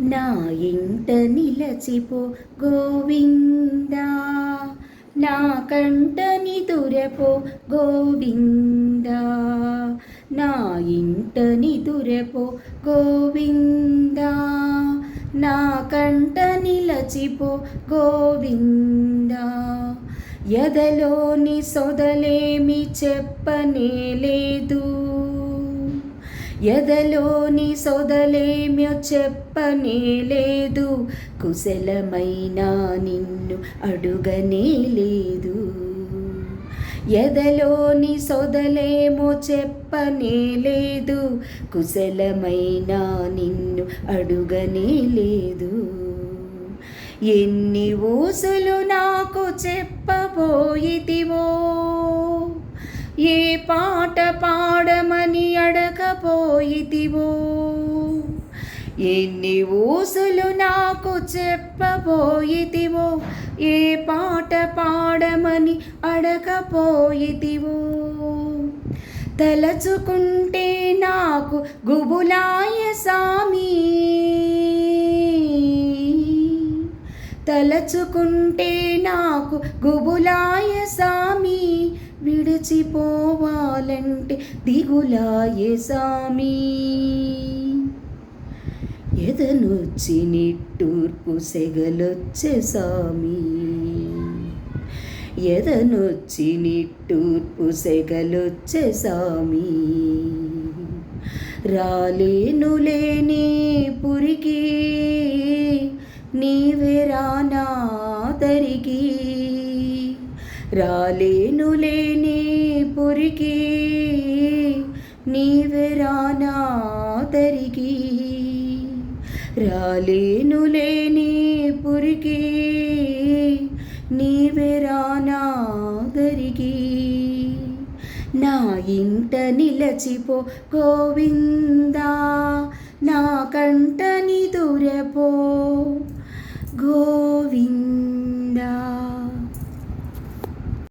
నా ఇంట నిలచిపో గోవిందా. నా కంటని దురపో గోవిందా. నా ఇంటని దురపో గోవిందా. నా కంట నిలచిపో గోవిందా. ఎదలోని సొదలేమి చెప్పనే లేదు ఎదలోని సొదలేమ్యో చెప్పనే లేదు. కుశలమైనా నిన్ను అడుగనే లేదు. ఎదలోని సొదలేమో చెప్పనే లేదు. కుశలమైనా నిన్ను అడుగనే లేదు. ఎన్ని ఊసులు నాకు చెప్పబోయితివో? ఏ పాట పా అడగబోయితివో ఎన్ని ఊసులు నాకు చెప్పబోయితివో. ఏ పాట పాడమని అడగబోయితివో. తలచుకుంటే నాకు గుబులాయ సామీ. తలచుకుంటే నాకు గుబులాయ విడిచిపోవాలంటే దిగులాయే సామీ. ఎదనొచ్చి నిట్టూర్పు సెగలొచ్చే సామి. ఎదనొచ్చి నిట్టూర్పు సెగలొచ్చే సామి. రాలేను లేని పురికి నీవే రానాదరికి. రాలేను లేని పురికి నీవే రానాదరికి రాలేను లేని పురికి నీవే రానాదరికి నా ఇంట నిలచిపో గోవిందా నా కంట